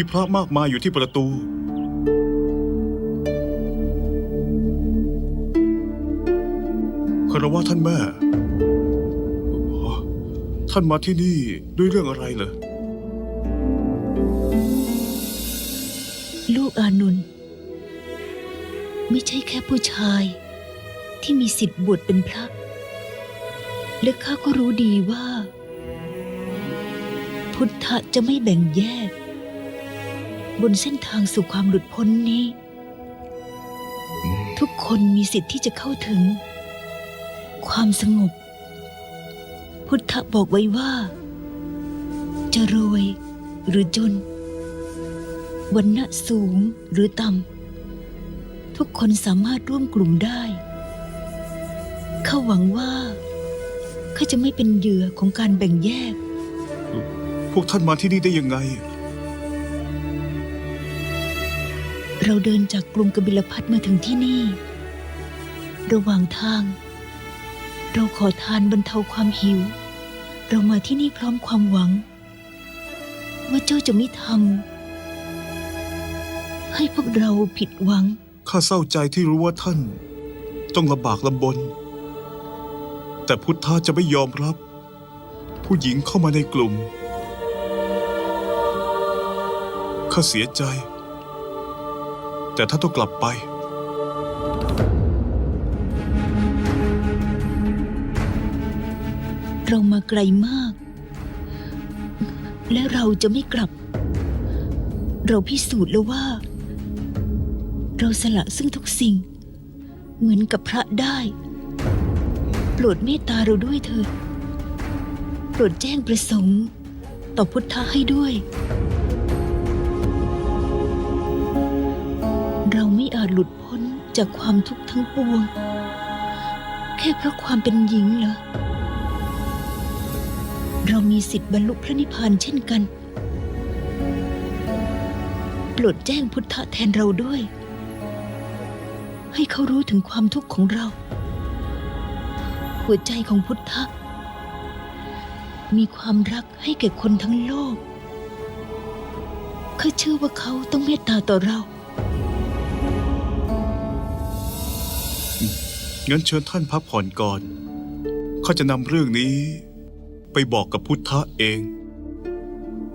มีพระมากมายอยู่ที่ประตู คารวะท่านแม่ ท่านมาที่นี่ด้วยเรื่องอะไรเหรอ ลูกอานนไม่ใช่แค่ผู้ชายที่มีสิทธิ์บวชเป็นพระ และข้าก็รู้ดีว่า พุทธะจะไม่แบ่งแยก บนเส้นทางสู่ความหลุดพ้นนี้ ทุกคนมีสิทธิ์ที่จะเข้าถึง ความสงบ พุทธะบอกไว้ว่า จะรวยหรือจนวันณะสูงหรือต่ำทุกคนสามารถร่วมกลุ่มได้ข้าหวังว่าข้าจะไม่เป็นเหยื่อของการแบ่งแยก พวกท่านมาที่นี่ได้ยังไง เราเดินจากกรุงกบิลพัทมาถึงที่นี่ ระหว่างทาง เราขอทานบรรเทาความหิว เรามาที่นี่พร้อมความหวัง ว่าเจ้าจะไม่ทำให้พวกเราผิดหวัง ข้าเศร้าใจที่รู้ว่าท่าน ต้องลำบากลำบน แต่พุทธะจะไม่ยอมรับ ผู้หญิงเข้ามาในกลุ่ม ข้าเสียใจ แต่ท่าต้องกลับไป เรามาไกลมาก และเราจะไม่กลับ เราพิสูจน์แล้วว่า เราสละซึ่งทุกสิ่ง เหมือนกับพระได้ โปรดเมตตาเราด้วยเถิดโปรดแจ้งประสงค์ ต่อพุทธะให้ด้วย เราไม่อาจหลุดพ้นจากความทุกข์ทั้งปวง แค่เพราะความเป็นหญิงเหรอ เรามีสิทธิ์บรรลุพระนิพพานเช่นกัน โปรดแจ้งพุทธะแทนเราด้วย ให้เขารู้ถึงความทุกข์ของเรา หัวใจของพุทธะ มีความรักให้แก่คนทั้งโลกข้าเชื่อว่าเขาต้องเมตตาต่อเรา งั้นเชิญท่านพักผ่อนก่อน ข้าจะนำเรื่องนี้ ไปบอกกับพุทธะเอง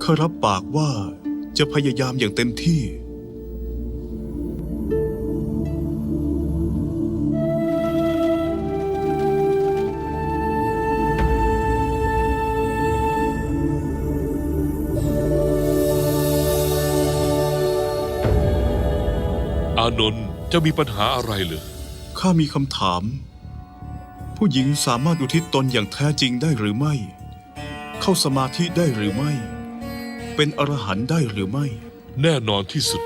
ข้ารับปากว่าจะพยายามอย่างเต็มที่ อานนท์จะมีปัญหาอะไรเหรอ ข้ามีคำถาม ผู้หญิงสามารถอุทิศตนอย่างแท้จริงได้หรือไม่ เข้าสมาธิได้หรือไม่ เป็นอรหันต์ได้หรือไม่ แน่นอนที่สุด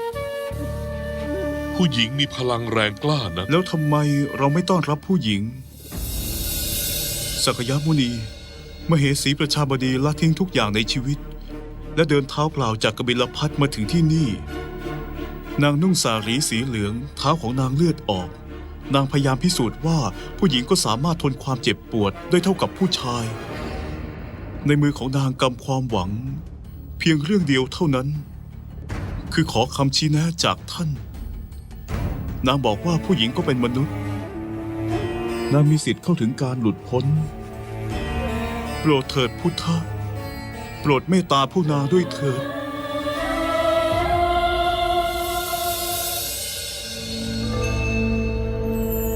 ผู้หญิงมีพลังแรงกล้านะ แล้วทำไมเราไม่ต้อนรับผู้หญิง สักยมุนี มเหสีประชาบดีละทิ้งทุกอย่างในชีวิต และเดินเท้าเปล่าจากกบิลพัทมาถึงที่นี่ นางนุ่งสารีสีเหลืองเท้าของนางเลือดออก นางพยายามพิสูจน์ว่าผู้หญิงก็สามารถทนความเจ็บปวดได้เท่ากับผู้ชาย ในมือของนางกำความหวัง เพียงเรื่องเดียวเท่านั้น คือขอคำชี้แนะจากท่าน นางบอกว่าผู้หญิงก็เป็นมนุษย์ นางมีสิทธิ์เข้าถึงการหลุดพ้น โปรดเถิดพุทธะโปรดเมตตาผู้นาด้วยเถิด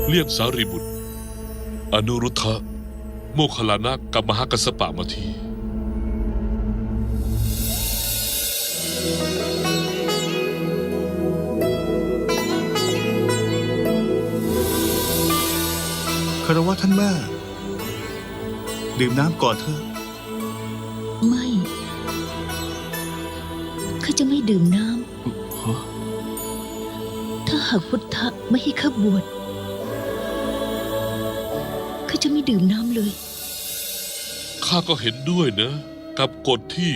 เรียกสารีบุตร อนุรุทธะโมคคัลลานะกับมหากัสสปะมาที คารวะท่านแม่ ดื่มน้ำก่อนเถอะ ไม่ ข้าจะไม่ดื่มน้ฮะำถ้าหากพุทธะไม่ให้ข้าบวชข้า จะไม่ดื่มน้ำเลย ข้าก็เห็นด้วยนะ กับกฎที่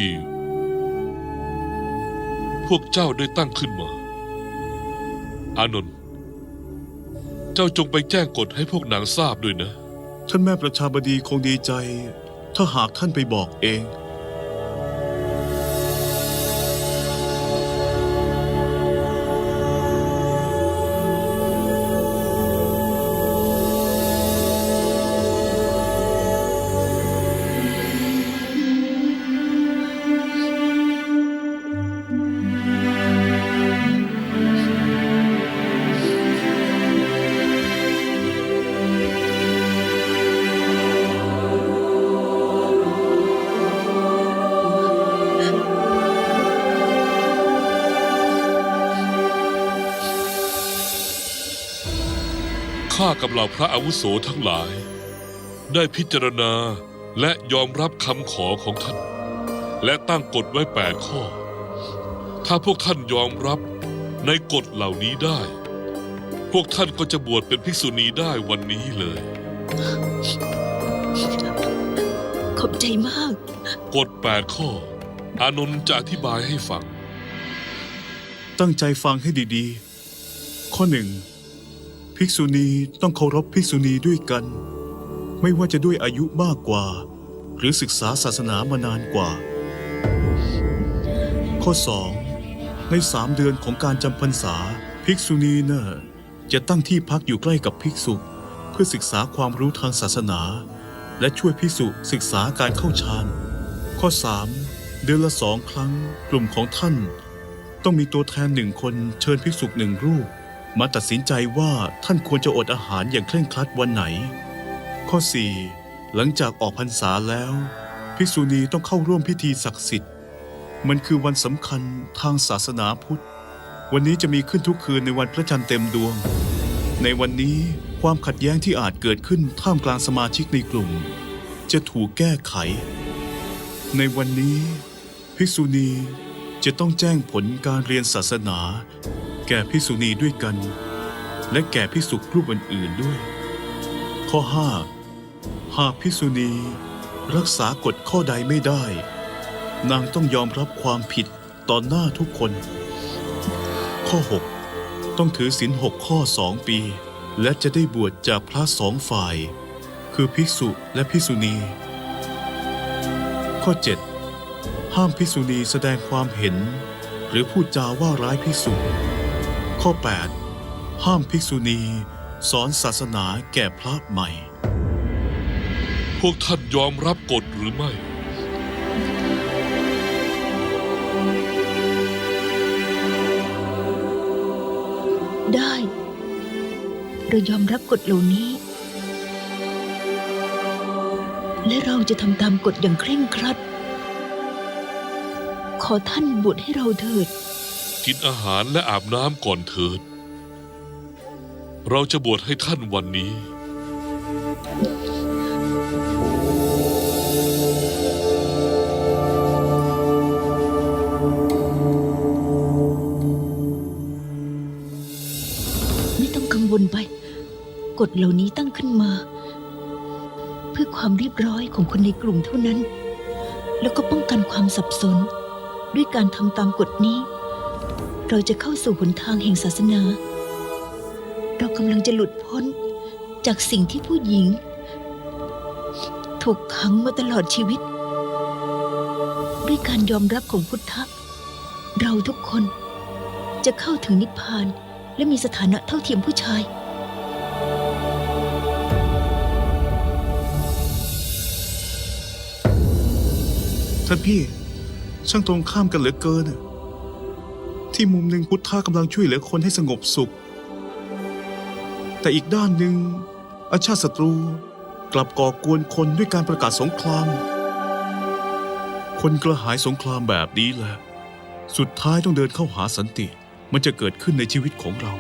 พวกเจ้าได้ตั้งขึ้นมา อานนท์เจ้าจงไปแจ้งกฎให้พวกนางทราบด้วยนะ ท่านแม่ประชาบดีคงดีใจ ถ้าหากท่านไปบอกเอง ข้ากับเหล่าพระอาวุโสทั้งหลาย ได้พิจารณาและยอมรับคำขอของท่าน และตั้งกฎไว้แปดข้อ ถ้าพวกท่านยอมรับในกฎเหล่านี้ได้ พวกท่านก็จะบวชเป็นภิกษุณีได้วันนี้เลย ขอบใจมาก กฎแปดข้อ อานนท์จะอธิบายให้ฟัง ตั้งใจฟังให้ดีๆ ข้อหนึ่ง ภิกษุณีต้องเคารพภิกษุณีด้วยกัน ไม่ว่าจะด้วยอายุมากกว่า หรือศึกษาศาสนามานานกว่า ข้อสองในสามเดือนของการจำพรรษาภิกษุณีเน่ะจะตั้งที่พักอยู่ใกล้กับภิกษุ เพื่อศึกษาความรู้ทางศาสนา และช่วยภิกษุศึกษาการเข้าฌานข้อสามเดือนละสองครั้งกลุ่มของท่าน ต้องมีตัวแทนหนึ่งคนเชิญภิกษุหนึ่งรูป มาตัดสินใจว่าท่านควรจะอดอาหารอย่างเคร่งครัดวันไหน ข้อ 4. หลังจากออกพรรษาแล้ว ภิกษุณีต้องเข้าร่วมพิธีศักดิ์สิทธิ์ มันคือวันสำคัญทางศาสนาพุทธ วันนี้จะมีขึ้นทุกคืนในวันพระจันทร์เต็มดวง ในวันนี้ความขัดแย้งที่อาจเกิดขึ้นท่ามกลางสมาชิกในกลุ่ม จะถูกแก้ไข ในวันนี้ ภิกษุณี จะต้องแจ้งผลการเรียนศาสนา แก่ภิกษุณีด้วยกัน และแก่ภิกษุรูปอื่นๆด้วย ข้อ 5 หากภิกษุณีรักษากฎข้อใดไม่ได้ นางต้องยอมรับความผิดต่อหน้าทุกคน ข้อ 6 ต้องถือศีลหกข้อสองปี และจะได้บวชจากพระสองฝ่าย คือภิกษุและภิกษุณี ข้อ 7 ห้ามภิกษุณีแสดงความเห็น หรือพูดจาว่าร้ายภิกษุ ข้อ 8 ห้ามภิกษุณีสอนศาสนาแก่พระใหม่ พวกท่านยอมรับกฎหรือไม่ ได้ เรายอมรับกฎเหล่านี้ และเราจะทำตามกฎอย่างเคร่งครัด ขอท่านบวชให้เราเถิด กินอาหารและอาบน้ำก่อนเถิด เราจะบวชให้ท่านวันนี้ ไม่ต้องกังวลไป กฎเหล่านี้ตั้งขึ้นมา เพื่อความเรียบร้อยของคนในกลุ่มเท่านั้น แล้วก็ป้องกันความสับสน ด้วยการทำตามกฎนี้ เราจะเข้าสู่หนทางแห่งศาสนา เรากำลังจะหลุดพ้นจากสิ่งที่ผู้หญิง ถูกขังมาตลอดชีวิต ด้วยการยอมรับของพุทธะ เราทุกคนจะเข้าถึงนิพพานและมีสถานะเท่าเทียมผู้ชายท่านพี่ ช่างตรงข้ามกันเหลือเกิน ที่มุมหนึ่งพุทธะกำลังช่วยเหลือคนให้สงบสุข แต่อีกด้านหนึ่งอาชาติศัตรูกลับก่อกวนคนด้วยการประกาศสงคราม คนกระหายสงครามแบบนี้แหละ สุดท้ายต้องเดินเข้าหาสันติ มันจะเกิดขึ้นในชีวิตของเรา